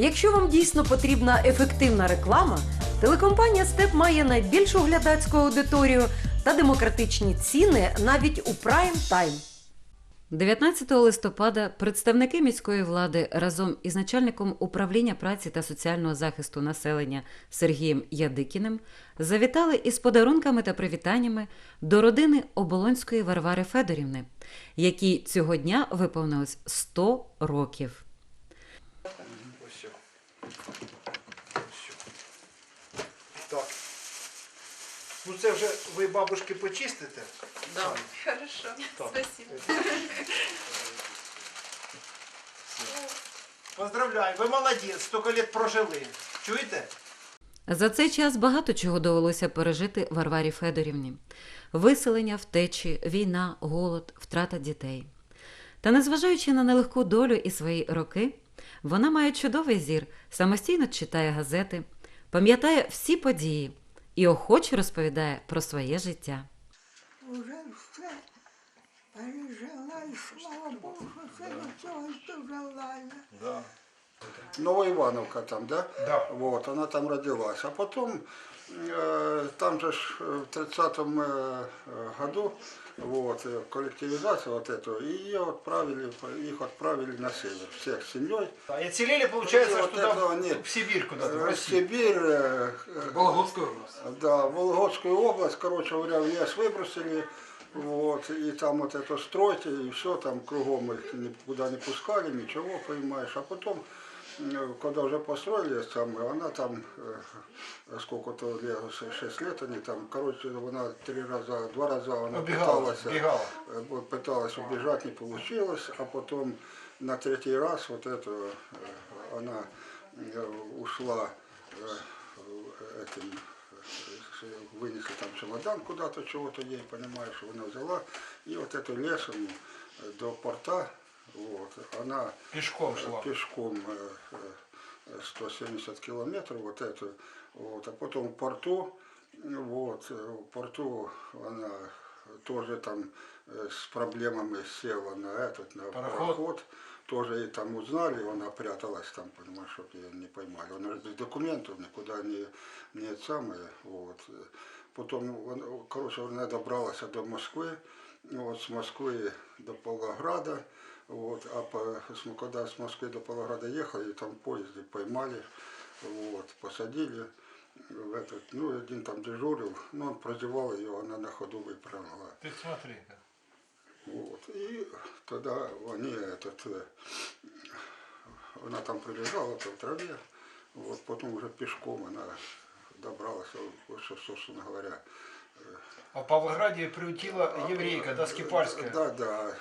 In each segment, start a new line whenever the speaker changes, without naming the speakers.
Якщо вам дійсно потрібна ефективна реклама, телекомпанія Степ має найбільшу глядацьку аудиторію та демократичні ціни навіть у прайм тайм. 19 листопада представники міської влади разом із начальником управління праці та соціального захисту населення Сергієм Ядикіним завітали із подарунками та привітаннями до родини Оболонської Варвари Федорівни, якій цього дня виповнилось 100 років.
Ось що. Ось що. Так. Ну це вже ви бабушки почистите?
Да. Хорошо.
Так.
Спасибо.
Поздравляю, ви молодець, стільки літ прожили. Чуєте?
За цей час багато чого довелося пережити Варварі Федорівні: виселення, втечі, війна, голод, втрата дітей. Та незважаючи на нелегку долю і свої роки, вона має чудовий зір, самостійно читає газети, пам'ятає всі події і охоче розповідає про своє життя.
Уже все пережила і слава Богу, що це до цього дожила.
Да.
Новоивановка там, да?
Да.
Вот, она там родилась. А потом, там же ж э, в 30-м э, э, году, вот, э, коллективизация вот эту, и ее отправили, их отправили на север, всех с семьей.
А и отселили, получается,
Вот
туда,
этого
в,
нет.
в Сибирь куда-то, в
Э,
Россию.
Сибирь, э, э,
Вологодская область.
да, Вологодскую область, короче говоря, в лес выбросили, вот, и там вот это стройте, и все, там кругом их никуда не пускали, ничего, понимаешь, а потом, э, когда уже построили там, она там, э, сколько-то лет, 6 лет они там, короче, она три раза, два раза она
Убегала,
пыталась,
убегала.
э, вот пыталась убежать, не получилось, а потом на третий раз вот это, э, она э, ушла э, этим, э, вынесли там чемодан куда-то, чего-то ей, понимаешь, она взяла, и вот эту лесом э, до порта, вот, она
Пешком шла.
пешком э, э, 170 километров, вот эту, вот, а потом в порту, вот, э, в порту она тоже там э, с проблемами села на этот, на
Пароход.
пароход, тоже и там узнали, она пряталась там, понимаешь, чтобы ее не поймали. Она без документов никуда не, не самое, вот. Потом, он- короче, она добралась до Москвы, вот, с Москвы до Павлограда, вот, а по, когда с Москвы до Павлограда ехали, там в поезде поймали, вот, посадили в этот, ну, один там дежурил, ну, он прозевал ее, она на ходу выпрыгнула.
Ты смотри.
Вот. И тогда они этот, э, она там прилежала там, в траве, вот, потом уже пешком она добралась, собственно говоря.
А в Павлограде приутила еврейка, да, Скипальская.
Да, да,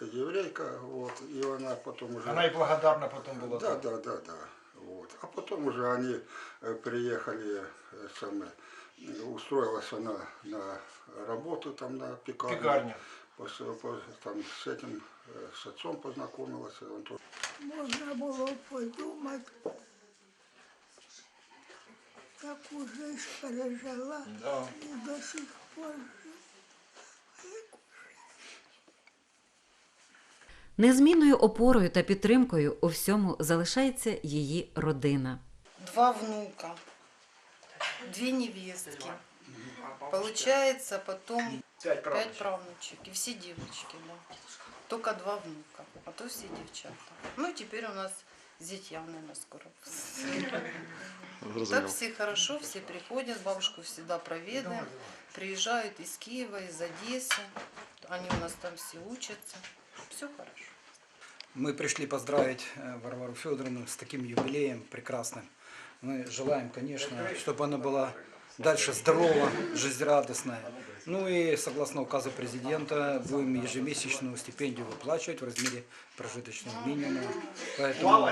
еврейка, вот, и она потом уже...
Она и благодарна потом была.
Да, да, да, да. Вот. А потом уже они э, приехали, э, самое, устроилась она на работу там на пекарню. По- там с этим, э, с отцом познакомилась. Он тоже
Можна було подумати, таку жизнь пережила
Да.
і до сих пор
Незмінною опорою та підтримкою у всьому залишається її родина.
Два внука, две невестки. Получается потом
Пять
пять правнучек. И все девочки, да. Только два внука, а то все девчата. Ну и теперь у нас зятья, наверное, скоро. Так все хорошо, все приходят, бабушку всегда проведаем. Приезжают из Киева, из Одессы. Они у нас там все учатся. Все хорошо.
Мы пришли поздравить э, Варвару Федоровну с таким юбилеем прекрасным. Мы желаем, конечно, чтобы она была дальше здорова, жизнерадостная. Ну и согласно указу президента будем ежемесячную стипендию выплачивать в размере прожиточного минимума. Поэтому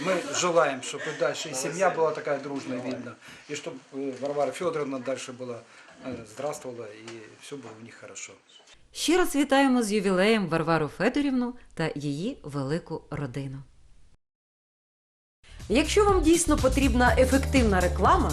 мы желаем, чтобы и дальше и семья была такая дружная, видно, и чтобы Варвара Федоровна дальше была э, здравствовала и все было у них хорошо.
Ще раз вітаємо з ювілеєм Варвару Федорівну та її велику родину. Якщо вам дійсно потрібна ефективна реклама,